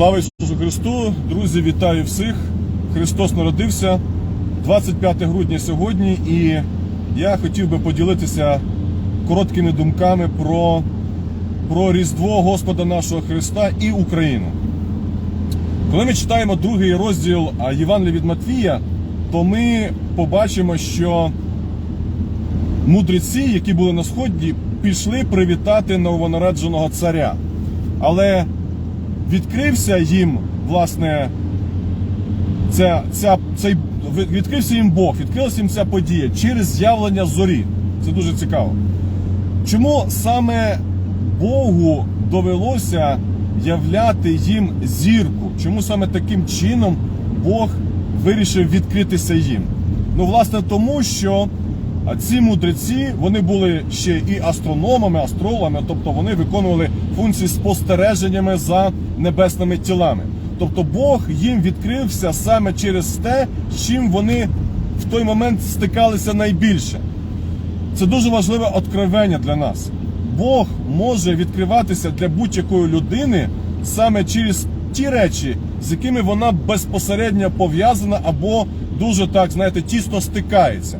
Слава Ісусу Христу! Друзі, вітаю всіх! Христос народився 25 грудня сьогодні, і я хотів би поділитися короткими думками про, про Різдво Господа нашого Христа і Україну. Коли ми читаємо другий розділ Євангелія від Матвія, то ми побачимо, що мудреці, які були на сході, пішли привітати новонародженого царя. Але відкрився їм, власне, ця, ця, цей, відкрився їм Бог, відкрилася їм ця подія через з'явлення зорі. Це дуже цікаво. Чому саме Богу довелося являти їм зірку? Чому саме таким чином Бог вирішив відкритися їм? Ну, власне, тому що а ці мудреці вони були ще і астрономами, астрологами, тобто вони виконували функції спостереженнями за небесними тілами. Тобто Бог їм відкрився саме через те, з чим вони в той момент стикалися найбільше. Це дуже важливе откровення для нас. Бог може відкриватися для будь-якої людини саме через ті речі, з якими вона безпосередньо пов'язана або дуже так, знаєте, тісно стикається.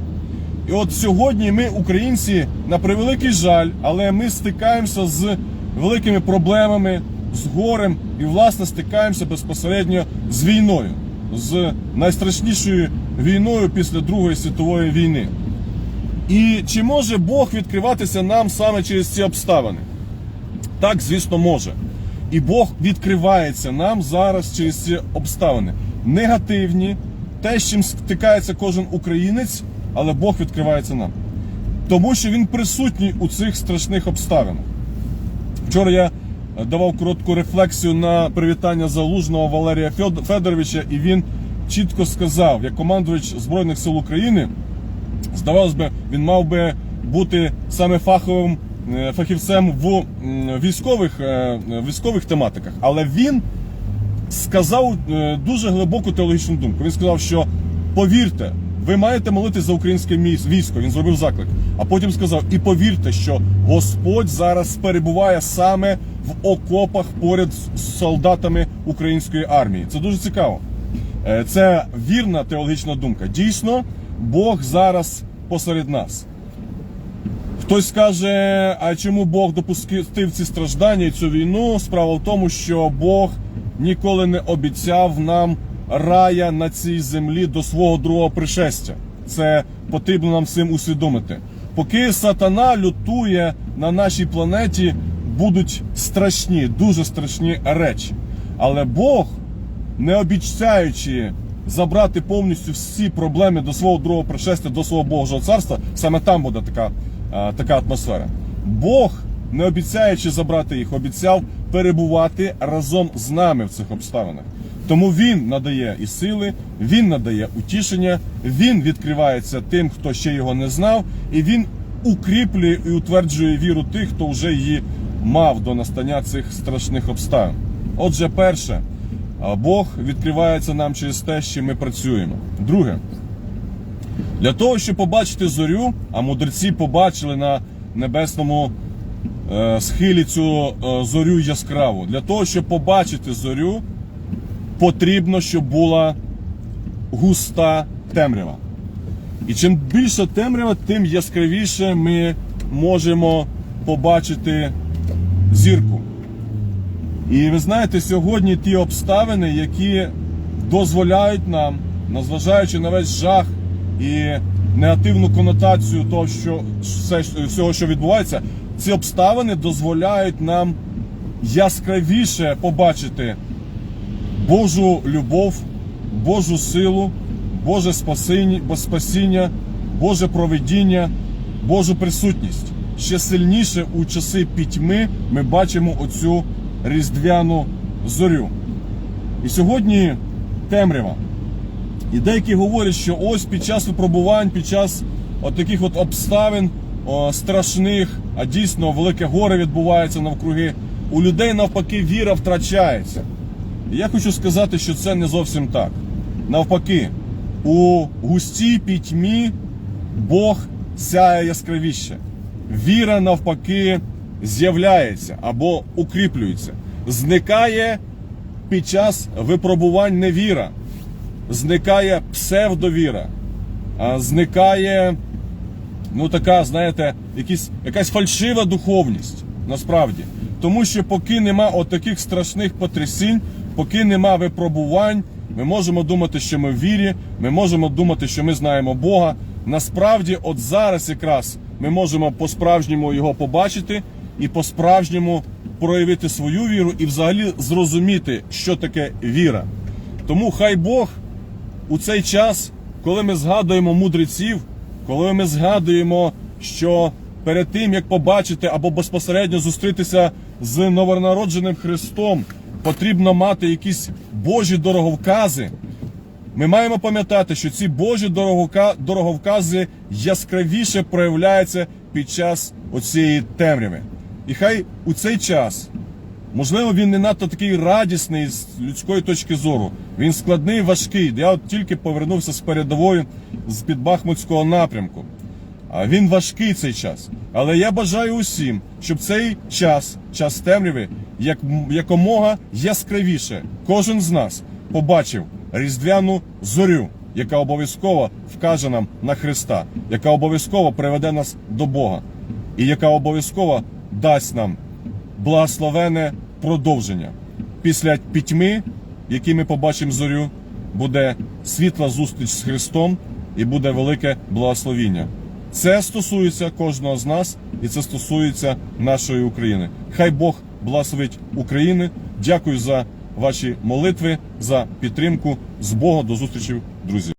І от сьогодні ми, українці, на превеликий жаль, але ми стикаємося з великими проблемами, з горем і, власне, стикаємося безпосередньо з війною, з найстрашнішою війною після Другої світової війни. І чи може Бог відкриватися нам саме через ці обставини? Так, звісно, може. І Бог відкривається нам зараз через ці обставини. Негативні, те, з чим стикається кожен українець, але Бог відкривається нам. Тому що Він присутній у цих страшних обставинах. Вчора я давав коротку рефлексію на привітання залужного Валерія Федоровича, і він чітко сказав, як командувач Збройних сил України, здавалось би, він мав би бути саме фаховим е, фахівцем в військових, е, військових тематиках, але він сказав е, дуже глибоку теологічну думку. Він сказав, що повірте, ви маєте молитись за українське військо. Він зробив заклик. А потім сказав: і повірте, що Господь зараз перебуває саме в окопах поряд з солдатами української армії. Це дуже цікаво. Е, Це вірна теологічна думка. Дійсно, Бог зараз посеред нас. Хтось скаже, а чому Бог допустив ці страждання і цю війну? Справа в тому, що Бог ніколи не обіцяв нам рая на цій землі до свого другого пришестя. Це потрібно нам всім усвідомити. Поки сатана лютує на нашій планеті, будуть страшні, дуже страшні речі. Але Бог, не обіцяючи забрати повністю всі проблеми до свого другого пришестя, до свого Божого царства, саме там буде така, а, така атмосфера. Бог, не обіцяючи забрати їх, обіцяв перебувати разом з нами в цих обставинах. Тому він надає і сили, він надає утішення, він відкривається тим, хто ще його не знав, і він укріплює і утверджує віру тих, хто вже її мав до настання цих страшних обставин. Отже, перше, Бог відкривається нам через те, що ми працюємо. Друге, для того, щоб побачити зорю, а мудреці побачили на небесному е, схилі цю е, зорю яскраву. Для того, щоб побачити зорю, потрібно, щоб була густа темрява. І чим більше темрява, тим яскравіше ми можемо побачити зірку. І ви знаєте, сьогодні ті обставини, які дозволяють нам, незважаючи на весь жах і негативну конотацію того, що все, всього, що відбувається, ці обставини дозволяють нам яскравіше побачити Божу любов, Божу силу, Боже спасіння, Боже проведіння, Божу присутність. Ще сильніше у часи пітьми ми бачимо оцю різдвяну зорю. І сьогодні темрява. І деякі говорять, що ось під час випробувань, під час от таких от обставин о, страшних, а дійсно велике горе відбувається навкруги, у людей навпаки віра втрачається. Я хочу сказати, що це не зовсім так. Навпаки, у густій пітьмі Бог сяє яскравіше. Віра навпаки з'являється або укріплюється. Зникає під час випробувань невіра, зникає псевдовіра, зникає, ну така, знаєте, якісь, якась фальшива духовність насправді. Тому що поки нема отаких страшних потрясінь, поки нема випробувань, ми можемо думати, що ми в вірі, ми можемо думати, що ми знаємо Бога. Насправді, от зараз якраз ми можемо по-справжньому його побачити і по-справжньому проявити свою віру і взагалі зрозуміти, що таке віра. Тому хай Бог у цей час, коли ми згадуємо мудреців, коли ми згадуємо, що перед тим як побачити або безпосередньо зустрітися з новонародженим Христом, потрібно мати якісь Божі дороговкази. Ми маємо пам'ятати, що ці Божі дороговкази яскравіше проявляються під час оцієї темряви. І хай у цей час Можливо, він не надто такий радісний з людської точки зору. Він складний, важкий. Я от тільки повернувся з передової з під Бахмутського напрямку. А він важкий цей час. Але я бажаю усім, щоб цей час, час темряви, як якомога яскравіше, кожен з нас побачив різдвяну зорю, яка обов'язково вкаже нам на Христа, яка обов'язково приведе нас до Бога, і яка обов'язково дасть нам благословене продовження. Після пітьми, які ми побачимо зорю, буде світла зустріч з Христом і буде велике благословіння. Це стосується кожного з нас, і це стосується нашої України. Хай Бог благословить України. Дякую за ваші молитви, за підтримку. З Бога до зустрічі, друзі.